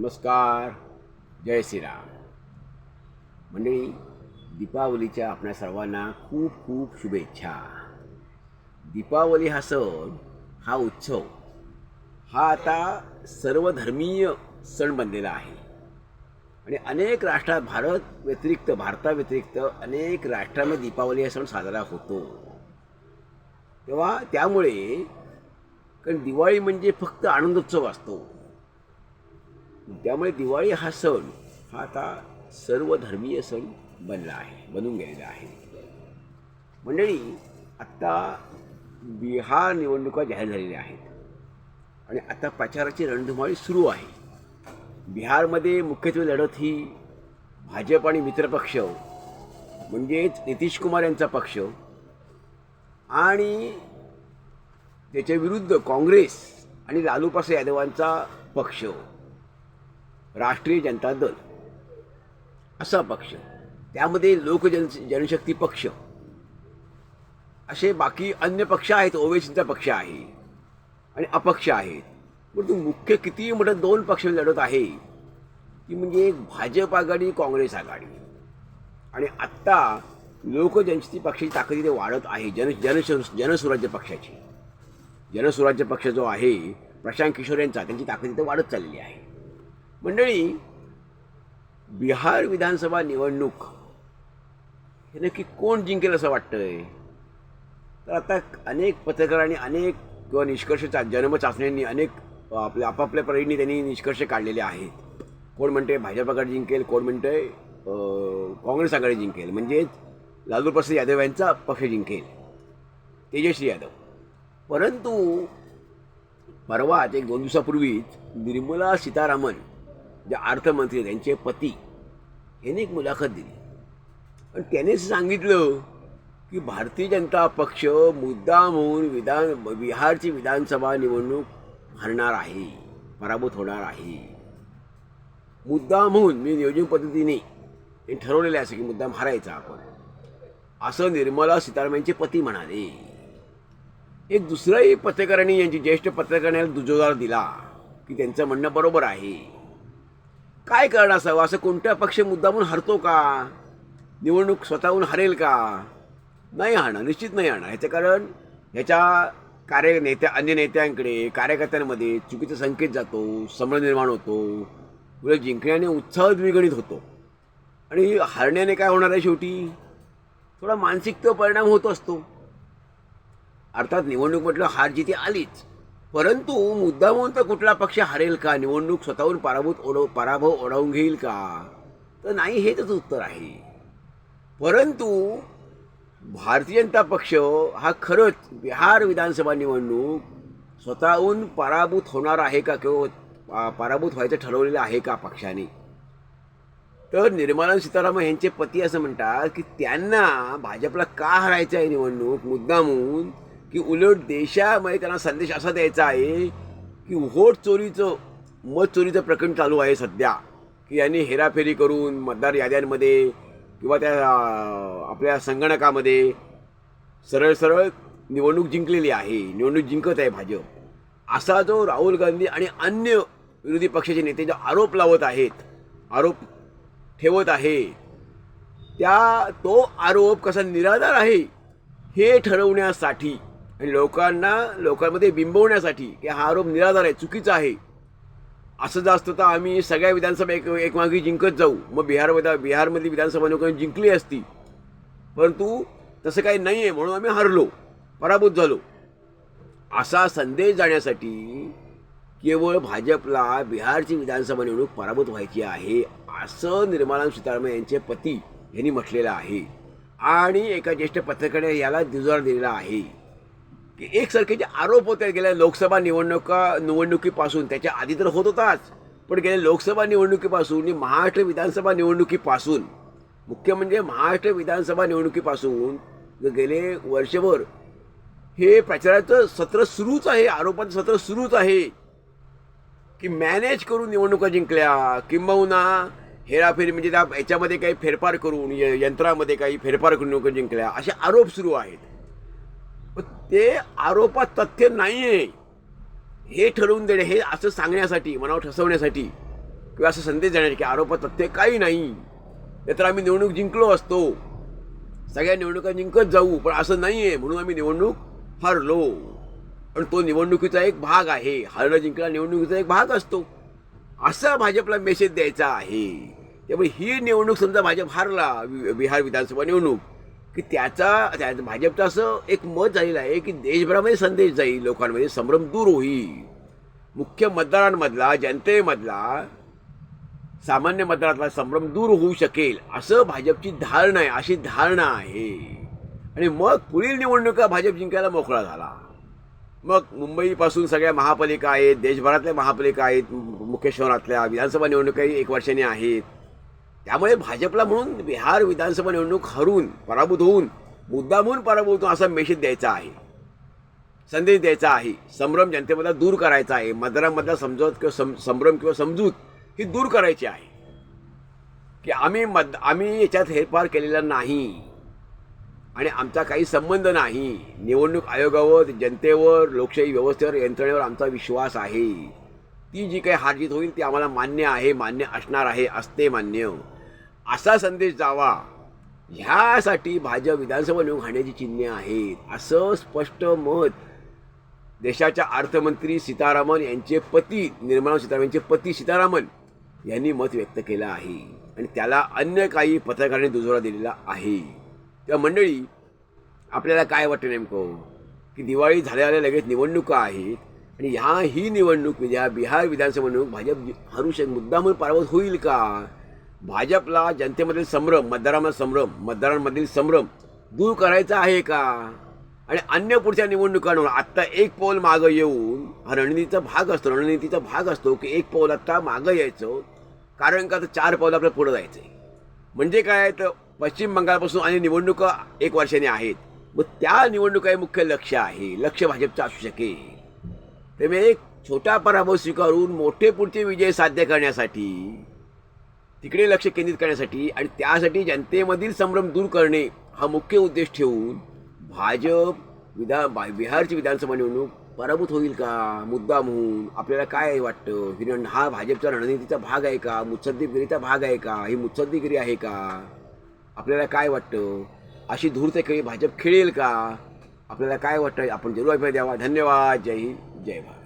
नमस्कार जय श्रीराम. मंडळी दीपावलीच्या आपल्या सर्वांना खूप खूप शुभेच्छा. दीपावली हा सण हा उत्सव हा आता सर्वधर्मीय सण बनलेला आहे. आणि अनेक राष्ट्रात भारत व्यतिरिक्त भारताव्यतिरिक्त अनेक राष्ट्रांमध्ये दीपावली हा सण साजरा होतो. तेव्हा त्यामुळे कारण दिवाळी म्हणजे फक्त आनंदोत्सव असतो. त्यामुळे दिवाळी हा सण हा आता सर्व धर्मीय सण बनला आहे बनून गेलेला आहे. मंडळी आत्ता बिहार निवडणुका जाहीर झालेल्या आहेत. आणि आता प्रचाराची रणधुमाळी सुरू आहे. बिहारमध्ये मुख्यत्वे लढत ही भाजप आणि मित्रपक्ष म्हणजेच नितीश कुमार यांचा पक्ष आणि त्याच्या विरुद्ध काँग्रेस आणि लालू प्रसाद यादवांचा पक्ष. राष्ट्रीय जनता दल. असा पक्ष. त्यामध्ये लोकजन जनशक्ती पक्ष. असे बाकी अन्य पक्ष आहेत ओवेसींचा पक्ष आहे आणि अपक्ष आहेत. परंतु मुख्य किती मोठं दोन पक्ष लढत आहे ती म्हणजे एक भाजप आघाडी काँग्रेस आघाडी. आणि आत्ता लोकजनशक्ती पक्षाची ताकद इथे वाढत आहे जन जन जनस्वराज्य पक्षाची. जनस्वराज्य पक्ष जो आहे प्रशांत किशोर यांचा त्यांची ताकद इथे वाढत चाललेली आहे. मंडळी बिहार विधानसभा निवडणूक हे नक्की कोण जिंकेल असं वाटतंय? तर आता अनेक पत्रकारांनी अनेक किंवा निष्कर्ष चा जन्म चाचण्यांनी अनेक आपल्या आपापल्या परीने त्यांनी निष्कर्ष काढलेले आहेत. कोण म्हणते भाजपाकडे जिंकेल कोण म्हणते अं, काँग्रेस आघाडी जिंकेल. म्हणजेच लालू प्रसाद यादव यांचा पक्ष जिंकेल. तेजस्वी यादव. परंतु परवाच एक दोन दिवसापूर्वीच निर्मला सीतारामन जे अर्थमंत्री त्यांचे पती यांनी एक मुलाखत दिली. आणि त्याने सांगितलं की भारतीय जनता पक्ष मुद्दामहून विधान बिहारची विधानसभा निवडणूक हरणार आहे पराभूत होणार आहे. मुद्दामहून मी नियोजन पद्धतीने हे ठरवलेले असं की मुद्दाम हरायचा आपण. असं निर्मला सीतारामनचे पती म्हणाले. एक दुसराही पत्रकारांनी यांची ज्येष्ठ पत्रकारांना दुजोदार दिला की त्यांचं म्हणणं बरोबर आहे. काय कारण असावं असं कोणत्या पक्ष मुद्दामून हरतो का? निवडणूक स्वतःहून हरेल का? नाही हाणं निश्चित नाही हाणं ह्याचं कारण ह्याच्या कार्य नेत्या अन्य नेत्यांकडे कार्यकर्त्यांमध्ये चुकीचा संकेत जातो समळ निर्माण होतो उलट जिंकण्याने उत्साह द्विगणित होतो. आणि हरण्याने काय होणार आहे शेवटी? थोडा मानसिक तो परिणाम होत असतो. अर्थात निवडणूक म्हटलं हार जिथे आलीच. परंतु मुद्दामहून तर कुठला पक्ष हरेल का? निवडणूक स्वतःहून पराभूत ओढव पराभव ओढवून घेईल का? तर नाही हेच उत्तर आहे. परंतु भारतीय जनता पक्ष हा खरंच बिहार विधानसभा निवडणूक स्वतःहून पराभूत होणार आहे का? किंवा पराभूत व्हायचं ठरवलेलं आहे का पक्षाने? तर निर्मला सीतारामन यांचे पती असं म्हणतात की त्यांना भाजपला का हरायचं आहे निवडणूक? मुद्दामून की उलट देशामध्ये त्यांना संदेश असा द्यायचा आहे की व्होट चोरीचं मत चोरीचं प्रकरण चालू आहे सध्या. की यांनी हेराफेरी करून मतदार याद्यांमध्ये किंवा त्या आपल्या संगणकामध्ये सरळ सरळ निवडणूक जिंकलेली आहे निवडणूक जिंकत आहे भाजप. असा जो राहुल गांधी आणि अन्य विरोधी पक्षाचे नेते जो आरोप लावत आहेत आरोप ठेवत आहे त्या तो आरोप कसा निराधार आहे हे ठरवण्यासाठी लोकांना लोकांमध्ये बिंबवण्यासाठी की हा आरोप निराधार आहे चुकीचा आहे. असं जास्त तर आम्ही सगळ्या विधानसभा एक एकमागे जिंकत जाऊ. मग बिहारमध्ये बिहारमधली विधानसभा निवडणूक जिंकली असती. परंतु तसं काही नाही आहे म्हणून आम्ही हरलो. पराभूत झालो. असा संदेश जाण्यासाठी केवळ भाजपला बिहारची विधानसभा निवडणूक पराभूत व्हायची आहे असं निर्मला सीतारामन यांचे पती यांनी म्हटलेलं आहे. आणि एका ज्येष्ठ पत्रकाराने याला दुजोरा दिलेला आहे. की एकसारखे जे आरोप होते गेल्या लोकसभा निवडणुका निवडणुकीपासून त्याच्या आधी तर होत होताच पण गेल्या लोकसभा निवडणुकीपासून आणि महाराष्ट्र विधानसभा निवडणुकीपासून मुख्य म्हणजे महाराष्ट्र विधानसभा निवडणुकीपासून गेले वर्षभर हे प्रचाराचं सत्र सुरूच आहे आरोपाचं सत्र सुरूच आहे की मॅनेज करून निवडणुका जिंकल्या किंबहुना हेराफेरी म्हणजे त्या याच्यामध्ये काही फेरफार करून य- यंत्रामध्ये काही फेरफार करून निवडणुका जिंकल्या असे आरोप सुरू आहेत. ते आरोपात तथ्य नाही आहे हे ठरवून देणे हे असं सांगण्यासाठी मनावर ठसवण्यासाठी किंवा असं संदेश देण्यासाठी की आरोपात तथ्य काही नाही. नाहीतर आम्ही निवडणूक जिंकलो असतो. सगळ्या निवडणुका जिंकत जाऊ पण असं नाही आहे म्हणून आम्ही निवडणूक हरलो. पण तो निवडणुकीचा एक भाग आहे. हरणं जिंकला निवडणुकीचा एक भाग असतो. असा भाजपला मेसेज द्यायचा आहे. त्यामुळे ही निवडणूक समजा भाजप हारला वि- बिहार विधानसभा निवडणूक की त्याचा त्या भाजपचं असं एक मत झालेलं आहे की देशभरामध्ये संदेश जाईल लोकांमध्ये संभ्रम दूर होईल. मुख्य मतदारांमधला जनतेमधला सामान्य मतदारातला संभ्रम दूर होऊ शकेल असं भाजपची धारणा आहे अशी धारणा आहे. आणि मग पुढील निवडणुका भाजप जिंकायला मोकळा झाला. मग मुंबईपासून सगळ्या महापालिका आहेत देशभरातल्या महापालिका आहेत मुख्य शहरातल्या विधानसभा निवडणुकाही एक वर्षाने आहेत. त्यामुळे भाजपला म्हणून बिहार विधानसभा निवडणूक हरून पराभूत होऊन मुद्दामून पराभूत होऊन असा मेसेज द्यायचा आहे. संदेश द्यायचा आहे. संभ्रम जनतेमधला दूर करायचा आहे. मतदारांमधला समजवत किंवा सं संभ्रम किंवा समजूत ही दूर करायची आहे. की आम्ही मत आम्ही याच्यात हेरफार केलेला नाही. आणि आमचा काही संबंध नाही. निवडणूक आयोगावर जनतेवर लोकशाही व्यवस्थेवर यंत्रणेवर आमचा विश्वास आहे. ती जी काही हारजीत होईल ती आम्हाला मान्य आहे मान्य असणार आहे असते मान्य. असा संदेश जावा ह्यासाठी भाजप विधानसभा निवडणूक हाण्याची चिन्हे आहेत असं स्पष्ट मत देशाच्या अर्थमंत्री सीतारामन यांचे पती निर्मला सीतारामन यांचे पती सीतारामन यांनी मत व्यक्त केलं आहे. आणि त्याला अन्य काही पत्रकारांनी दुजोरा दिलेला आहे. त्या मंडळी आपल्याला काय वाटतं नेमकं? की दिवाळी झाल्याला लगेच निवडणुका आहेत आणि ह्या ही निवडणूक विद्या बिहार विधानसभा निवडणूक भाजप हरू शक मुद्दामून पारवत होईल का? भाजपला जनतेमधील संभ्रम मतदारांमधील संभ्रम मतदारांमधील संभ्रम दूर करायचा आहे का? आणि अन्य पुढच्या निवडणुकांवर आत्ता एक पाऊल मागं येऊन हा रणनीतीचा भाग असतो रणनीतीचा भाग असतो की एक पाऊल आत्ता मागं यायचं. कारण का? तर चार पाऊल आपल्याला पुढं जायचं आहे म्हणजे काय? तर पश्चिम बंगालपासून आणि निवडणुका एक वर्षाने आहेत. मग त्या निवडणुका हे मुख्य लक्ष आहे. लक्ष भाजपचं असू शकेल. त्यामुळे एक छोटा पराभव स्वीकारून मोठे पुढचे विजय साध्य करण्यासाठी तिकडे लक्ष केंद्रित करण्यासाठी आणि त्यासाठी जनतेमधील संभ्रम दूर करणे हा मुख्य उद्देश ठेवून भाजप विधान बा- बिहारची विधानसभा निवडणूक पराभूत होईल का? मुद्दा म्हणून आपल्याला काय वाटतं? हिरण हा भाजपच्या रणनीतीचा भाग आहे का? मुत्सद्दीगिरीचा भाग आहे का? ही मुत्सद्दीगिरी आहे का? आपल्याला काय वाटतं? अशी धूर्त खेळी भाजप खेळेल का? आपल्याला काय वाटतं? आपण जरूर अभिप्राय द्यावा. धन्यवाद. जय हिंद. जय भारत.